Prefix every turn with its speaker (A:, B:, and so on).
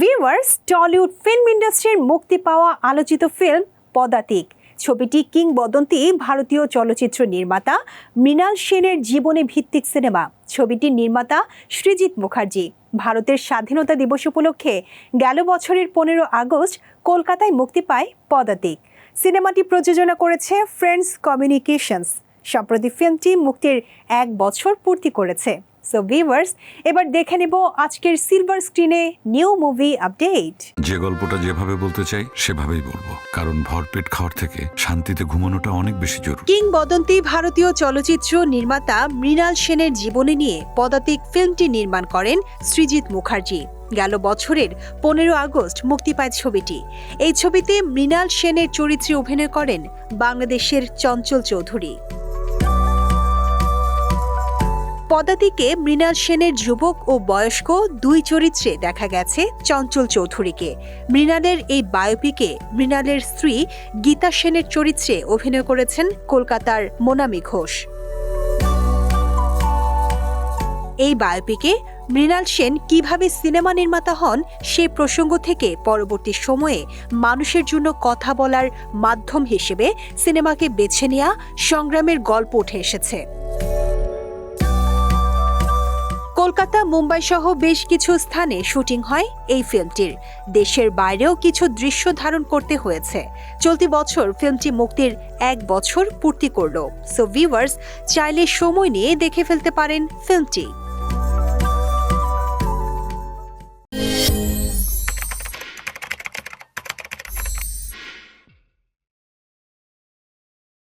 A: Viewers Tollywood film ইন্ডাস্ট্রির মুক্তি পাওয়া আলোচিত ফিল্ম পদাতিক। ছবিটি কিংবদন্তি ভারতীয় চলচ্চিত্র নির্মাতা মৃণাল সেনের জীবনে ভিত্তিক সিনেমা। ছবিটির নির্মাতা সৃজিত মুখার্জি। ভারতের স্বাধীনতা দিবস উপলক্ষে গেল বছরের পনেরো আগস্ট কলকাতায় মুক্তি পায় পদাতিক। সিনেমাটি প্রযোজনা করেছে ফ্রেন্ডস কমিউনিকেশনস সম্প্রতি ফিল্মটি মুক্তির এক বছর পূর্তি করেছে। সো ভিউয়ার্স এবার দেখে নেব আজকের সিলভার স্ক্রিনে নিউ মুভি আপডেট
B: যে গল্পটা যেভাবে বলতে চাই সেভাবেই বলব। কারণ ভরপেট খাওয়ার থেকে শান্তিতে ঘুমানোটা অনেক বেশি জরুরি।
A: কিংবদন্তি ভারতীয় চলচ্চিত্র নির্মাতা মৃণাল সেনের জীবনী নিয়ে পদাতিক ফিল্মটি নির্মাণ করেন সৃজিত মুখার্জি। গেল বছরের পনেরো আগস্ট মুক্তি পায় ছবিটি। এই ছবিতে মৃণাল সেনের চরিত্রে অভিনয় করেন বাংলাদেশের চঞ্চল চৌধুরী। পদাতিকে মৃণাল সেনের যুবক ও বয়স্ক দুই চরিত্রে দেখা গেছে চঞ্চল চৌধুরীকে। মৃণালের এই বায়োপিকে মৃণালের স্ত্রী গীতা সেনের চরিত্রে অভিনয় করেছেন কলকাতার মোনামি ঘোষ। এই বায়োপিকে মৃণাল সেন কীভাবে সিনেমা নির্মাতা হন সে প্রসঙ্গ থেকে পরবর্তী সময়ে মানুষের জন্য কথা বলার মাধ্যম হিসেবে সিনেমাকে বেছে নেওয়া সংগ্রামের গল্প উঠে এসেছে। কলকাতা, মুম্বাই সহ বেশ কিছু স্থানে শুটিং হয় এই ফিল্মটির। দেশের বাইরেও কিছু দৃশ্য ধারণ করতে হয়েছে। চলতি বছর ফিল্মটি মুক্তির এক বছর পূর্তি করল। সো ভিউয়ার্স চাইলে সময় নিয়ে দেখে ফেলতে পারেন ফিল্মটি।